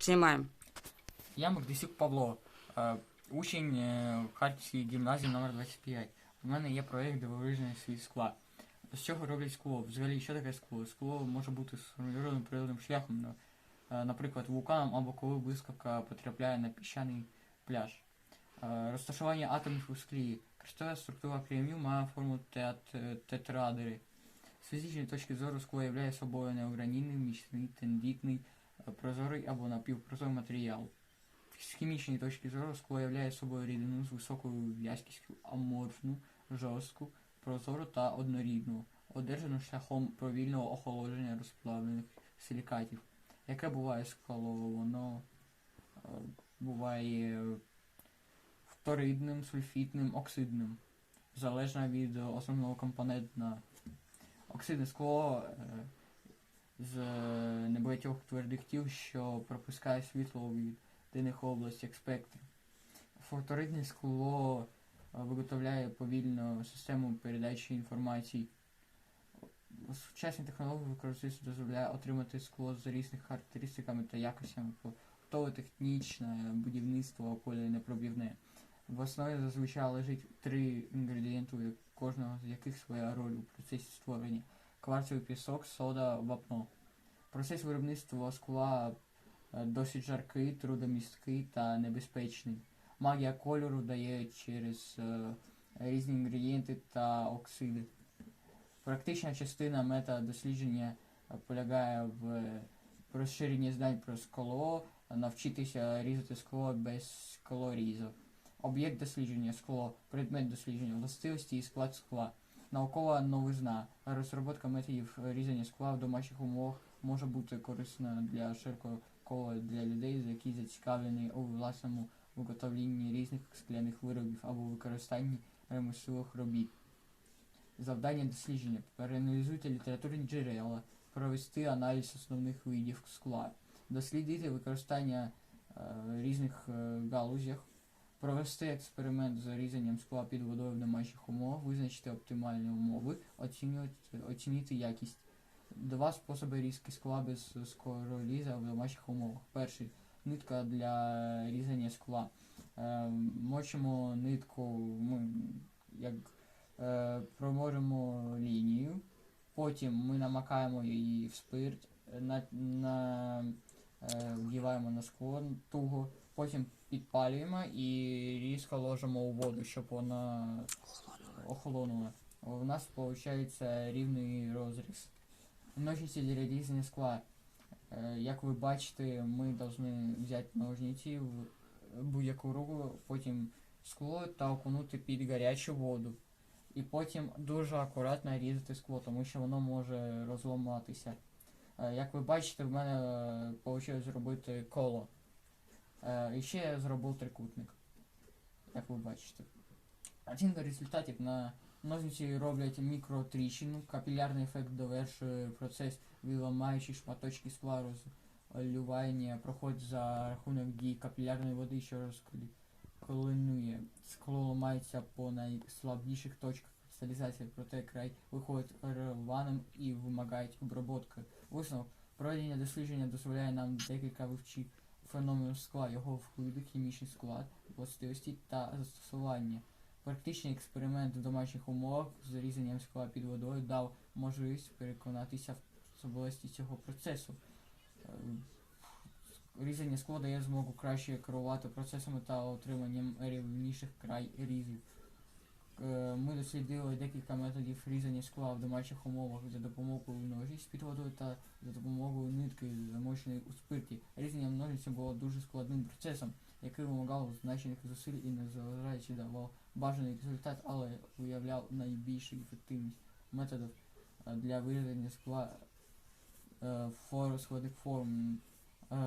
Знімаємо. Я Магдисюк Павло, е, учень е, Харківської гімназії номер 25. У мене є проєкт дивовижний світ скла. З чого роблять скло? Взагалі, що таке скло? Скло може бути сформульованим природним шляхом, е, наприклад, вулканом або коли блискавка потрапляє на піщаний пляж. Розташування атомів у склі. Кристова структура кремню має форму тетрадери. З фізичної точки зору скло являє собою неогранінний, міцний, тендітний, прозорий або напівпрозорий матеріал. З хімічної точки зору скло являє собою рідину з високою в'язкістю аморфну, жорстку, прозору та однорідну, одержану шляхом повільного охолодження розплавлених силікатів. Яке буває скло, воно е, буває вторидним, сульфітним, оксидним, залежно від основного компонента. Оксидне скло е, з небагатьох твердих тіл, що пропускає світло від єдиних областях спектру. Фоторидне скло е, виготовляє повільну систему передачі інформації. Сучасні технології використовуються дозволяє отримати скло з різними характеристиками та якостями, побутове технічне будівництво поле непробівне. В основі зазвичай лежить три інгредієнти, у кожного з яких своя роль у процесі створення. Кварцевий пісок, сода, вапно. Процес виробництва скла е, досить жаркий, трудомісткий та небезпечний. Магія кольору дає через е, різні інгредієнти та оксиди. Практична частина метадослідження е, полягає в розширенні знань про скло, навчитися різати скло без склорізу. Об'єкт дослідження скло, предмет дослідження, властивості і склад скла. Наукова новизна. Розробка методів різання скла в домашніх умовах може бути корисна для широкого кола для людей, які зацікавлені у власному виготовленні різних скляних виробів або використанні ремесливих робіт. Завдання дослідження. Переаналізуйте літературні джерела, провести аналіз основних видів скла, дослідити використання е, різних е, галузях, провести експеримент з різанням скла під водою в домашніх умовах, визначити оптимальні умови, оцінювати, оцінити якість. Два способи різки скла без скороліза в домашніх умовах. Перший нитка для різання скла. Е, мочимо нитку, ми як е, проможемо лінію, потім ми намакаємо її в спирт, на, на, вдіваємо на скло туго, потім підпалюємо і різко ложимо у воду, щоб вона охолонула. У нас виходить рівний розріз. Ножниці для різання скла. Е, Як ви бачите, ми повинні взяти ножниці в будь-яку руку, потім скло та окунути під гарячу воду. І потім дуже акуратно різати скло, тому що воно може розламатися. Е, Як ви бачите, в мене вийшло зробити коло. Е, І ще я зробив трикутник. Як ви бачите. Оцінка результатів на ножниці роблять мікротріщину, капілярний ефект довершує процес, виламаючи шматочки скла розлювання проходить за рахунок дії капілярної води, що розклинує. Скло ламається по найслабіших точках кристалізації, проте край виходить рваним і вимагають обробки. Висновок. Проведення дослідження дозволяє нам декілька вивчити феномену скла, його види, хімічний склад, властивості та застосування. Практичний експеримент в домашніх умовах з різанням скла під водою дав можливість переконатися в особливості цього процесу. Е, Різання скла дає змогу краще керувати процесами та отриманням рівніших край різів. Е, Ми дослідили декілька методів різання скла в домашніх умовах за допомогою ножиць під водою та за допомогою нитки, замоченої у спирті. Різання ножиці було дуже складним процесом, який вимагав значних зусиль і не незважаючи давав бажаний результат, але виявляв найбільшу ефективність методів е, для вирізання скла е, складних форм.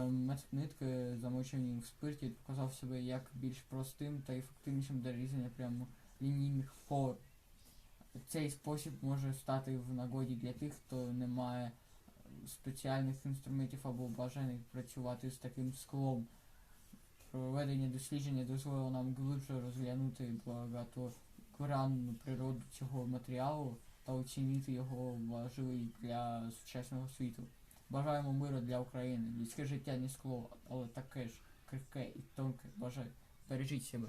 Метод нитки, замочені в спирті, показав себе як більш простим та ефективнішим для різання прямо лінійних форм. Цей спосіб може стати в нагоді для тих, хто не має спеціальних інструментів або бажання працювати з таким склом. Проведення дослідження дозволило нам глибше розглянути багатогранну природу цього матеріалу та оцінити його важливість для сучасного світу. Бажаємо миру для України. Людське життя не скло, але таке ж крихке і тонке. Бажаю. Бережіть себе.